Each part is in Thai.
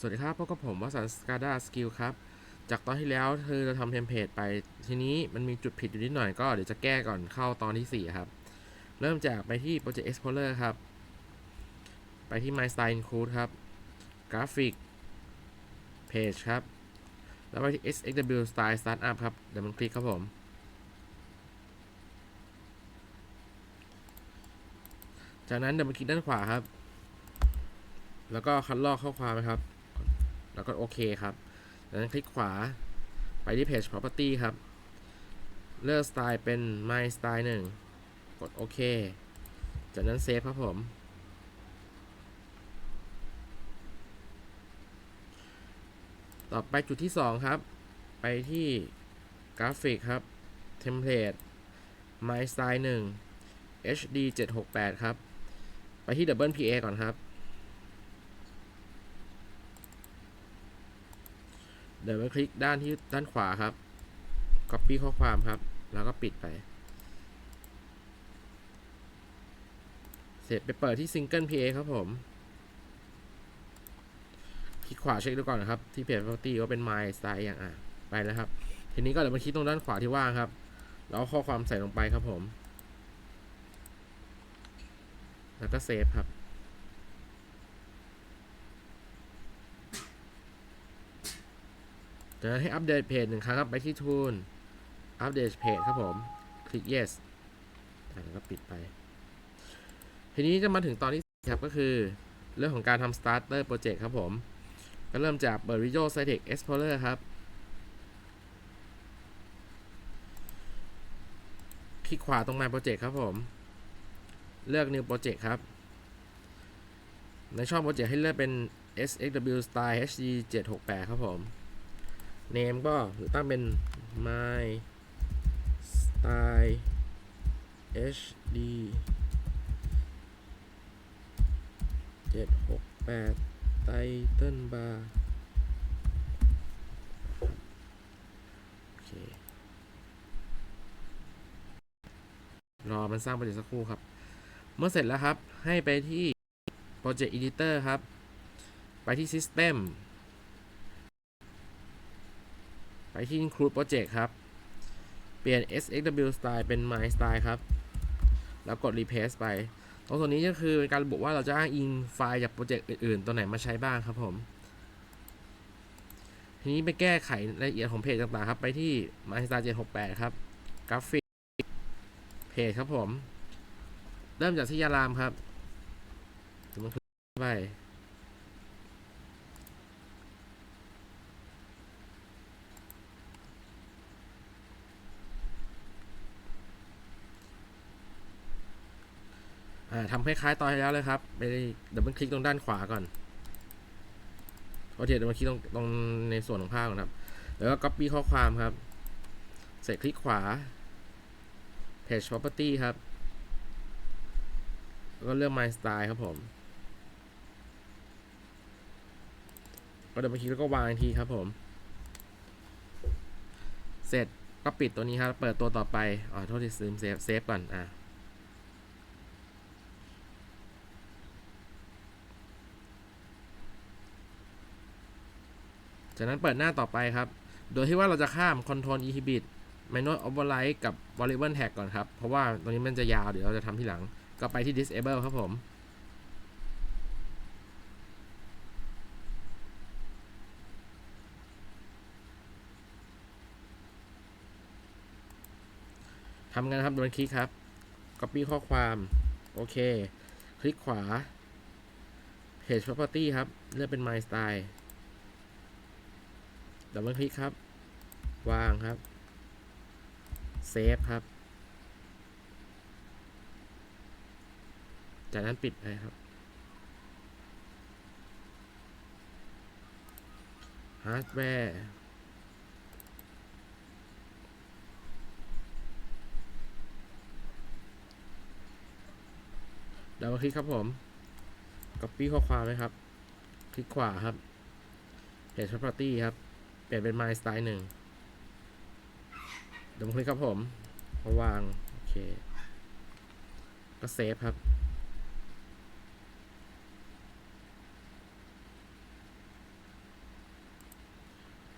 สวัสดีครับพบกับผมวสันสกาดาสกิลครับ จากตอนที่แล้วเธอจะทำเทมเพลตไป ทีนี้มันมีจุดผิดอยู่นิดหน่อยก็เดี๋ยวจะแก้ก่อนเข้าตอนที่ 4 ครับ เริ่มจากไปที่ Project Explorer ครับ ไปที่ My Style Include ครับ Graphic Page ครับ แล้วไปที่ SXW Style Startup ครับ เดี๋ยวมันคลิกครับผม จากนั้นเดี๋ยวมันคลิกด้านขวาครับ แล้วก็คัดลอกข้อความนะครับ แล้วก็โอเคครับจากนั้นคลิกขวาไปที่เพจ property ครับ เลือกสไตล์เป็น my style 1 กดโอเค จากนั้นเซฟครับผม ต่อไปจุดที่ 2 ครับ ไปที่กราฟิกครับเทมเพลต my style 1 HD 768 ครับ ไปที่ double PA ก่อนครับ ดี๋ยวไปคลิกด้านที่ด้านขวาครับ Copy ข้อความครับ แล้วก็ปิดไป เสร็จไปเปิดที่ Single PA ครับผม คลิกขวาเช็คดูก่อนนะครับ ที่เพจ Property ว่าเป็น My Style อย่างอะ ไปแล้วครับ ทีนี้ก็เดี๋ยวมาคลิกตรงด้านขวาที่ว่างครับ แล้วข้อความใส่ลงไปครับผม แล้วก็เซฟครับ จากนั้นให้อัปเดตเพจหนึ่งครั้งครับไปที่ Tool อัปเดตเพจครับผม คลิก yes แล้วก็ปิดไป ทีนี้จะมาถึงตอนที่สี่ครับก็คือเรื่องของการทำ starter project ครับผม ก็เริ่มจากเปิด Visual Studio Explorer ครับ คลิกขวาตรง My Project ครับผม เลือก New Project ครับ ในช่อง Project ให้เลือกเป็น SXW Style HD 768 ครับผม name ก็ตั้งเป็น my style hd 768 title bar รอมันสร้างโปรเจกต์สักครู่ครับ เมื่อเสร็จแล้วครับ ให้ไปที่ Project Editor ครับ ไปที่ System ไป ที่ include project ครับ เปลี่ยน SXW style เป็น my style ครับ แล้วกด replace ไป ตรงส่วนนี้ก็คือเป็นการระบุว่าเราจะอ้างอิงไฟล์จากโปรเจกต์อื่นๆ ตัวไหนมาใช้บ้างครับผม ทีนี้ไปแก้ไขรายละเอียดของเพจต่างๆ ครับ ไปที่ my style 768 ครับ กราฟิก เพจครับผม เริ่มจากที่ยารามครับถึงมันคลิกไป อ่าทำคล้ายๆตอนที่แล้วเลยครับไปดับเบิลคลิกตรงด้านขวาก่อนโอเคเดี๋ยวมาคลิกตรงตรงในส่วนของภาพก่อนครับ แล้วก็ copy ข้อความครับ เสร็จคลิกขวา page property ครับ แล้วก็เลือก my style ครับผมก็เดี๋ยวมาคลิกแล้วก็วางอีกทีครับผม เสร็จก็ปิดตัวนี้ครับ เปิดตัวต่อไป อ๋อ โทษทีลืมเซฟ เซฟก่อน อะ จากนั้นเปิดหน้าต่อไปครับ โดยที่ว่าเราจะข้าม Control Inhibit Manual Override กับ Variable Tag ก่อนครับ เพราะว่าตรงนี้มันจะยาว เดี๋ยวเราจะทำที่หลัง ก็ไปที่ Disable ครับผม ทำกันครับโดนคลิกครับ Copy ข้อความ โอเค คลิกขวา Page Property ครับ เลือกเป็น My Style ดับเบิลคลิกครับ วางครับ เซฟครับ จากนั้นปิดไปครับฮาร์ดแวร์ดับเบิลคลิกครับผม Copy ข้อความไหมครับ คลิกขวาครับ Page Property ครับ เปลี่ยนเป็น My Style หนึ่งเดี๋ยวผมคลิกครับผมวาง โอเค ก็เซฟครับรับ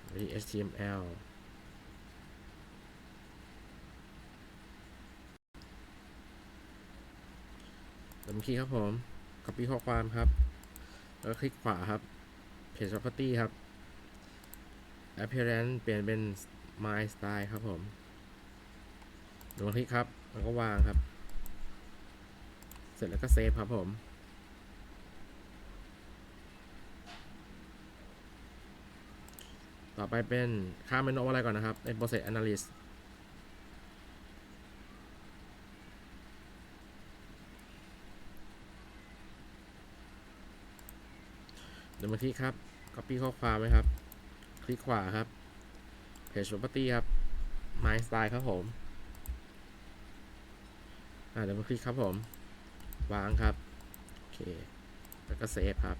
โอเคเสร็จแล้วครับเดี๋ยวคลิกครับไปที่ Project Explorer ครับไปที่ Project Editor ครับไปที่ Project Editor ครับให้ไปที่ Project Explorer ครับที่ HTML ดับเบิลคลิกครับผม copy ข้อความครับ แล้วก็คลิกขวาครับ page property ครับ appearance เปลี่ยนเป็น my style ครับผมดับเบิลคลิกครับ แล้วก็วางครับ เสร็จแล้วก็เซฟครับผมต่อไปเป็นค่าเมนูอะไรก่อนนะครับเป็น process analyst เดี๋ยวมาคลิกครับ copy ข้อความไว้ครับ ลิกขวาครับ page property ครับ my style ครับผม อ่าเดี๋ยวมาคลิกครับผม วางครับ โอเค แล้วก็เซฟครับ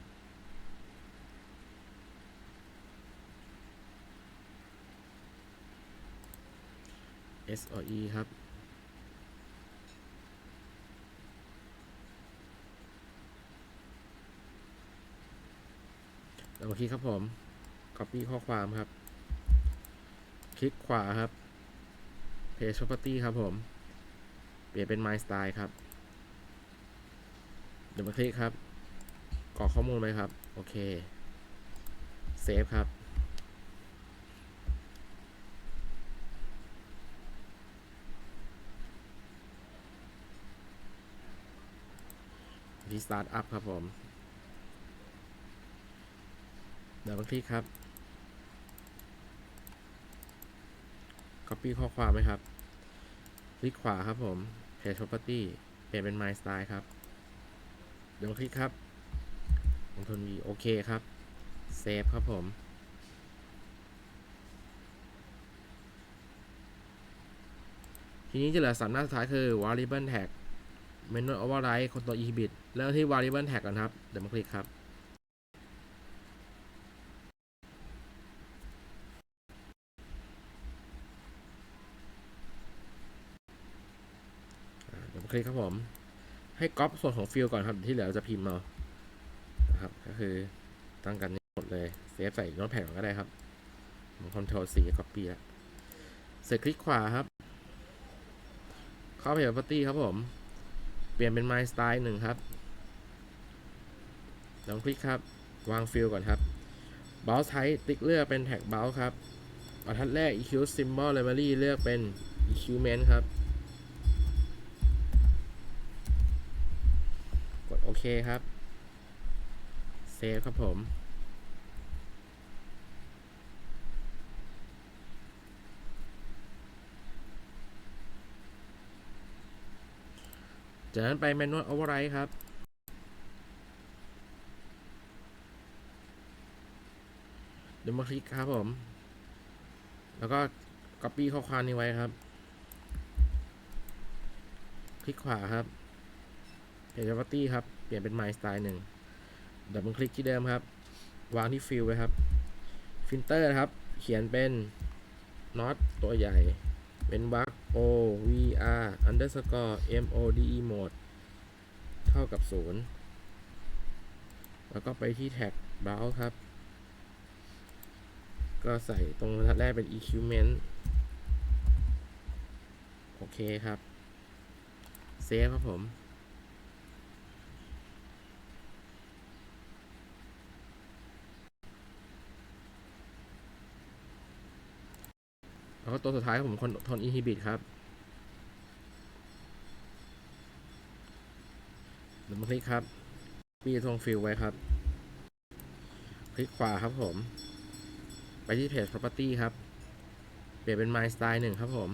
SOE ครับแล้วมาคลิกครับผม Copy ข้อความครับ คลิกขวาครับ Page Property ครับผม เปลี่ยนเป็น My Style ครับ เดี๋ยวมาคลิกครับกรอกข้อมูลไหมครับ โอเค เซฟครับที่ Start Up ครับผม เดี๋ยวมาคลิกครับ Copy ข้อความไหมครับ คลิกขวาครับผม Page Property เปลี่ยนเป็น My Style ครับ เดี๋ยวคลิกครับลงทุน V โอเคครับ เซฟครับผม ทีนี้จะเหลือสามหน้าสุดท้ายคือ variable tag manual override คนตัว inhibit เริ่มที่ variable tag ก่อนครับ เดี๋ยวมาคลิกครับ อ่า เคลิกครับผม ให้ก๊อปส่วนของฟิลก่อนครับที่เหลือเราจะพิมพ์เอานะครับ ก็คือตั้งกันหมดเลยเซฟใส่โน้ตแผ่นก็ได้ครับผม Ctrl C Copy แล้วเสร็จคลิกขวาครับ เข้าไป Property ครับผม เปลี่ยนเป็น My Style หนึ่งครับลองคลิกครับ วางฟิลก่อนครับ Bounce Type ติ๊กเลือกเป็น Tag Bounce ครับบรรทัดแรก EQ Symbol Library เลือกเป็น EQment ครับ โอเคครับเซฟครับผมจากนั้นไป Manual Override ครับ เดี๋ยวมาคลิกครับผม แล้วก็ Copy ข้อความนี้ไว้ครับ คลิกขวาครับ Page Property ครับ เปลี่ยนเป็น My Style หนึ่งดับเบิลคลิกที่เดิมครับ วางที่ฟิลไว้ครับ ฟิลเตอร์ครับ เขียนเป็น not ตัวใหญ่ เป็นวรรค o v r underscore m o d e mode เท่ากับ 0 แล้วก็ไปที่แท็ก browse ครับ ก็ใส่ตรงบรรทัดแรกเป็น equipment โอเคครับ เซฟครับผม แล้วก็ตัวสุดท้ายครับผมคอนทนอินฮิบิตครับเดี๋ยวมาคลิกครับปีตรงฟิลไว้ครับ คลิกขวาครับผม ไปที่เพจ property ครับ เปลี่ยนเป็น my style หนึ่งครับผม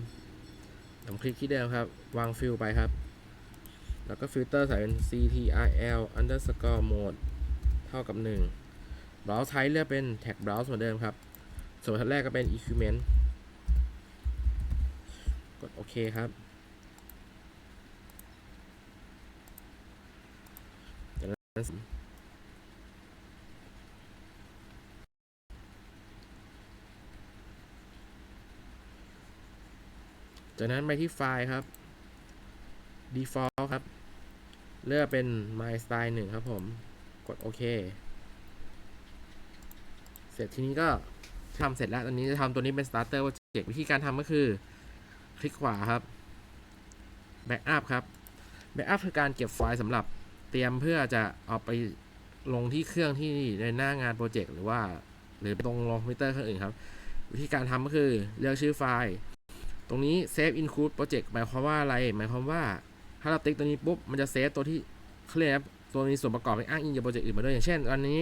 เดี๋ยวคลิกที่เดิมครับ วางฟิลไปครับ แล้วก็ฟิลเตอร์ใส่เป็น ctrl underscore mode เท่ากับ 1 browse type เลือกเป็น tag browse เหมือนเดิมครับ ส่วนทัดแรกก็เป็น equipment เคครับ จากนั้นจากนั้นไปที่ไฟล์ครับ default ครับ เลือกเป็น my style 1ครับผม กดโอเค เสร็จทีนี้ก็ทำเสร็จแล้ว ตอนนี้จะทำตัวนี้เป็น starter project วิธีการทำก็คือ คลิกขวาครับ backup ครับ backup คือการเก็บไฟล์สำหรับเตรียมเพื่อจะเอาไปลงที่เครื่องที่ในหน้างานโปรเจกต์หรือว่า หรือไปตรงลงคอมพิวเตอร์เครื่องอื่นครับ วิธีการทำก็คือเลือกชื่อไฟล์ ตรงนี้ save include project หมายความว่าอะไร หมายความว่าถ้าเราติ๊กตัวนี้ปุ๊บมันจะเซฟตัวที่เขาเรียกนะตัวนี้ส่วนประกอบไปอ้างอิงจากโปรเจกต์อื่นมาด้วยอย่างเช่นอันนี้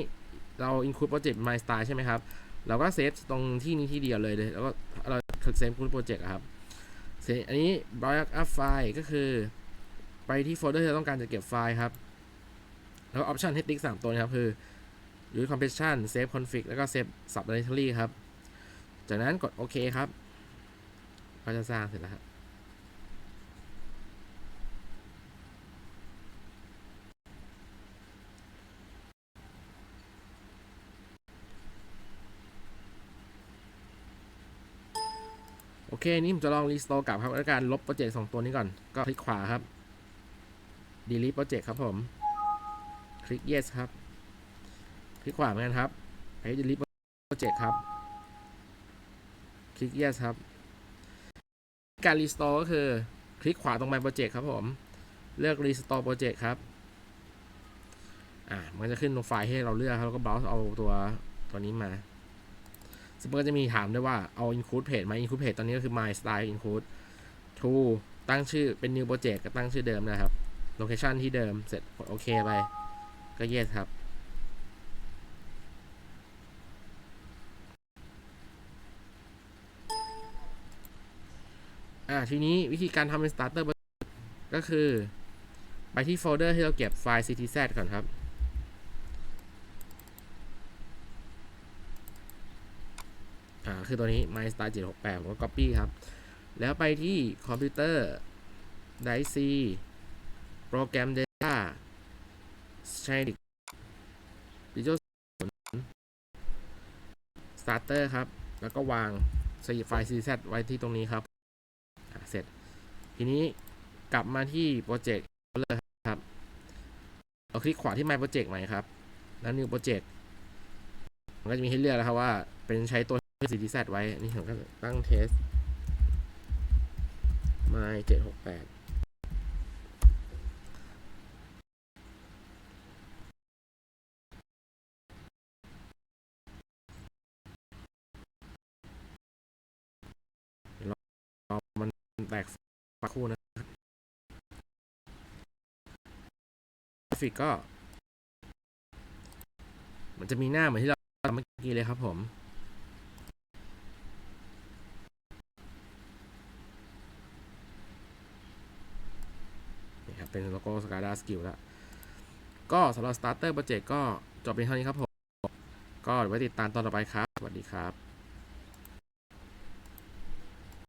เรา include project my style ใช่ไหมครับ เราก็เซฟตรงที่นี้ที่เดียวเลยเลย แล้วก็เราคลิกเซฟ include project ครับ เสร็จอันนี้ backup file ก็คือ ไปที่โฟลเดอร์ที่เราต้องการจะเก็บไฟล์ครับ แล้วออปชันให้ติ๊กสามตัวนะครับคือ use compression save config แล้วก็ save sub directory ครับ จากนั้นกดโอเคครับ ก็จะสร้างเสร็จแล้วครับ โอ เค นี่ผมจะลองรีสโตร์กลับครับแล้วยการลบโปรเจกต์สองตัวนี้ก่อน ก็คลิกขวาครับ delete project ครับผม คลิก yes ครับ คลิกขวาเหมือนกันครับไป delete project ครับ คลิก yes ครับ การ restore ก็คือคลิกขวาตรง my project ครับผม เลือก restore project ครับ อ่า มันจะขึ้นตรงไฟล์ให้เราเลือกครับแล้วก็ browse เอาตัวตัวนี้มา ซึ่งมันก็จะมีถามด้วยว่าเอา include page ไหม include page ตอนนี้ก็คือ my style include to ตั้งชื่อเป็น new project ก็ตั้งชื่อเดิมนะครับ location ที่เดิมเสร็จกดโอเคไป ก็ yes ครับ อ่าทีนี้วิธีการทำเป็น starter project ก็คือ ไปที่โฟลเดอร์ที่เราเก็บไฟล์ ctz ก่อนครับ อ่า คือตัวนี้ my star 768ผมก็ copy ครับ แล้วไปที่คอมพิวเตอร์ drive c โปรแกรม data s h i n i c visual starter ครับ แล้วก็วางใส่ไฟล์ cz ไว้ที่ตรงนี้ครับเสร็จ ทีนี้กลับมาที่โปรเจกต์เลยครับเราคลิกขวาที่ my project ใหม่ครับ แล้ว new project มันก็จะมีให้เลือกแล้วครับว่าเป็นใช้ตัว ctz ไว้ นี่ผมก็ตั้ง test my 768รอมันแตกฝักคู่นะกราฟิกก็ มันจะมีหน้าเหมือนที่เราทำเมื่อกี้เลยครับผม เป็นโลโก้ SCADA Skill แล้วก็สำหรับสตาร์เตอร์โปรเจก็จบเพียงเท่านี้ครับผม ก็ไว้ติดตามตอนต่อไปครับ สวัสดีครับ